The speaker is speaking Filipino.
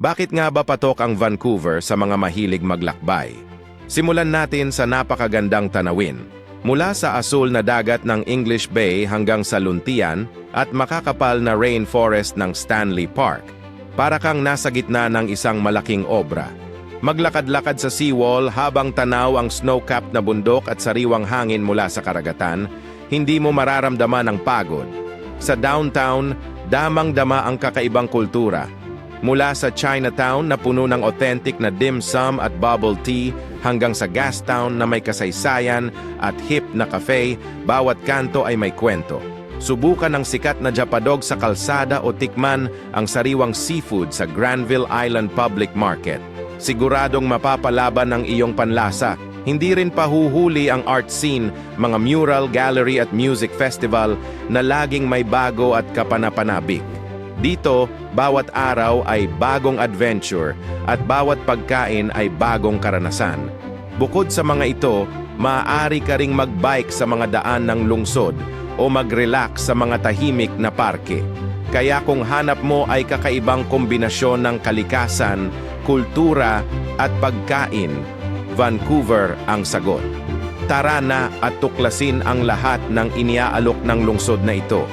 Bakit nga ba patok ang Vancouver sa mga mahilig maglakbay? Simulan natin sa napakagandang tanawin. Mula sa asul na dagat ng English Bay hanggang sa luntian at makakapal na rainforest ng Stanley Park. Para kang nasa gitna ng isang malaking obra. Maglakad-lakad sa seawall habang tanaw ang snow-capped na bundok at sariwang hangin mula sa karagatan, hindi mo mararamdaman ang pagod. Sa downtown, damang-dama ang kakaibang kultura. Mula sa Chinatown na puno ng authentic na dim sum at bubble tea hanggang sa Gastown na may kasaysayan at hip na cafe, bawat kanto ay may kwento. Subukan ang sikat na japadog sa kalsada o tikman ang sariwang seafood sa Granville Island Public Market. Siguradong mapapalaban ang iyong panlasa. Hindi rin pahuhuli ang art scene, mga mural, gallery at music festival na laging may bago at kapanapanabik. Dito, bawat araw ay bagong adventure at bawat pagkain ay bagong karanasan. Bukod sa mga ito, maaari ka ring magbike sa mga daan ng lungsod o mag-relax sa mga tahimik na parke. Kaya kung hanap mo ay kakaibang kombinasyon ng kalikasan, kultura at pagkain, Vancouver ang sagot. Tara na at tuklasin ang lahat ng iniaalok ng lungsod na ito.